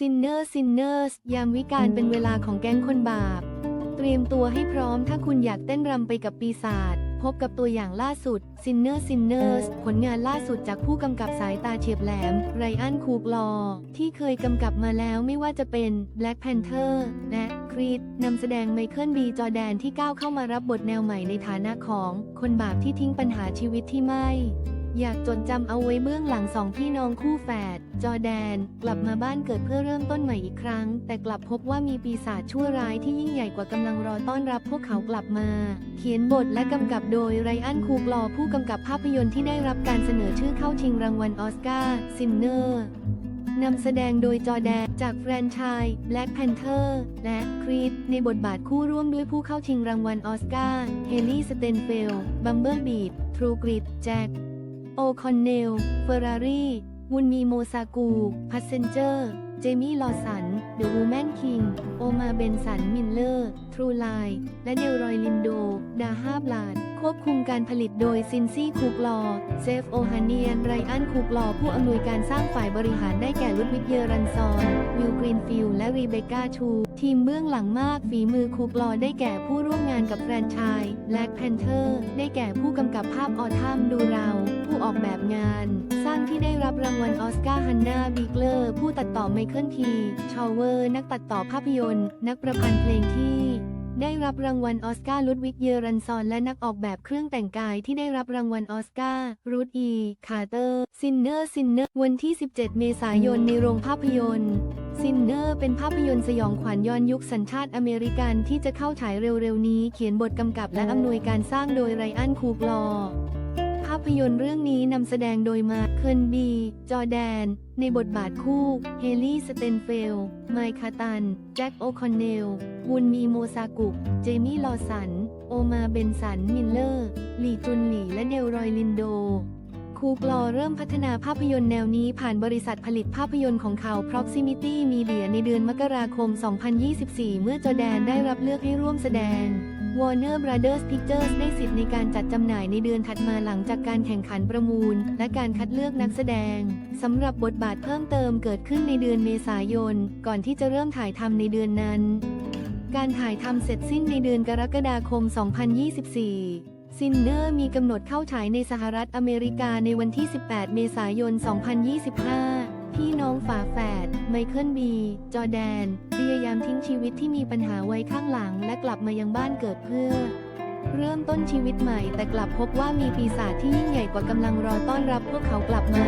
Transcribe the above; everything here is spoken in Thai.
ซินเนอร์ซินเนอร์สยามวิการเป็นเวลาของแก๊งคนบาป เตรียมตัวให้พร้อมถ้าคุณอยากเต้นรำไปกับปีศาจพบกับตัวอย่างล่าสุด Sinner Sinners ผลงานล่าสุดจากผู้กำกับสายตาเฉียบแหลม ไรอันคูกลอ ที่เคยกำกับมาแล้วไม่ว่าจะเป็น Black Panther และ Creed นำแสดงไมเคิลบีจอแดนที่ก้าวเข้ามารับบทแนวใหม่ในฐานะของ คนบาปที่ทิ้งปัญหาชีวิตที่ไม่ อยากจดจำเอาไว้เบื้องหลังสองพี่น้องคู่แฝด จอแดน กลับมาบ้านเกิดเพื่อเริ่มต้นใหม่อีกครั้ง แต่กลับพบว่ามีปีศาจชั่วร้ายที่ยิ่งใหญ่กว่ากำลังรอต้อนรับพวกเขากลับมา เขียนบทและกำกับโดยไรอันคูกลอผู้กำกับภาพยนตร์ที่ได้รับการเสนอชื่อเข้าชิงรางวัลออสการ์ซินเนอร์นำแสดงโดยจอแดนจากแฟรนไชส์ Black Panther และ Creed ในบทบาทคู่ร่วมด้วยผู้เข้าชิงรางวัลออสการ์เฮลี่สเตนเฟล บัมเบิลบีดทรูกริดแจ็ค โอคอนเนล เฟอร์รารี่วุนมีโมซากูพัสเซนเจอร์ เจมี่ ลอสัน เดอะวูแมนคิง โอมาเบนสัน มิลเลอร์ ทรูไลและเดลรอยลินโด ดาฮาบลาด ควบคุมการผลิตโดยซินซี่ คูกลอ เซฟ โอฮานียน ไรอัน คูกลอ ผู้อำนวยการสร้างฝ่ายบริหารได้แก่ลุดวิกเยรันซอน วิลกรีนฟิลด์และรีเบคก้าชู ทีมเบื้องหลังมากฝีมือคูกลอได้แก่ผู้ร่วมงานกับแฟรนไชส์ Black Panther ได้แก่ผู้กำกับภาพออทัมดูเรา ผู้ออกแบบงาน สร้างที่ได้รับรางวัลออสการ์ฮันนาบิกเลอร์ ผู้ตัดต่อไมเคิลที ชอเวอร์ นักตัดต่อภาพยนตร์ นักประพันธ์เพลงที่ รับรางวัลออสการ์ลุดวิกเยรันซอนและนักออกแบบเครื่องแต่งกายที่ได้รับรางวัลออสการ์รูดอีคาร์เตอร์ซินเนอร์ซินเนอร์วันที่ 17 เมษายนในโรงภาพยนตร์ซินเนอร์เป็นภาพยนตร์สยองขวัญย้อนยุคสัญชาติอเมริกันที่จะเข้าฉายเร็วๆนี้ เขียนบทกำกับและอำนวยการสร้างโดยไรอันคูกลอ ภาพยนตร์เรื่องนี้นำแสดงโดยมาเคิลบี จอแดน ในบทบาทคู่ เฮลี่ สเตนเฟล ไมค์คาตัน แจ็ค โอคอนเนลวุนมีโมซากุเจมี่ ลอสัน โอมา เบนสัน มิลเลอร์ หลีจุนหลี และเดลรอย ลินโด คูกลอเริ่มพัฒนาภาพยนตร์แนวนี้ผ่านบริษัทผลิตภาพยนตร์ของเขา Proximity Media ในเดือนมกราคม 2024 เมื่อจอแดนได้รับเลือกให้ร่วมแสดง Warner Brothers Pictures ได้สิทธิ์ในการจัดจำหน่ายในเดือนถัดมาหลังจากการแข่งขันประมูล และการคัดเลือกนักแสดงสำหรับบทบาทเพิ่มเติมเกิดขึ้นในเดือนเมษายน ก่อนที่จะเริ่มถ่ายทำในเดือนนั้น การถ่ายทำเสร็จสิ้นในเดือนกรกฎาคม 2024ซินเนอร์มีกำหนดเข้าฉายในสหรัฐอเมริกาในวันที่ 18 เมษายน 2025 พี่น้องฝาแฝด ไมเคิลบี จอแดน พยายามทิ้งชีวิตที่มีปัญหาไว้ข้างหลังและกลับมายังบ้านเกิดเพื่อ เริ่มต้นชีวิตใหม่แต่กลับพบว่ามีปีศาจที่ยิ่งใหญ่กว่ากำลังรอต้อนรับพวกเขากลับมา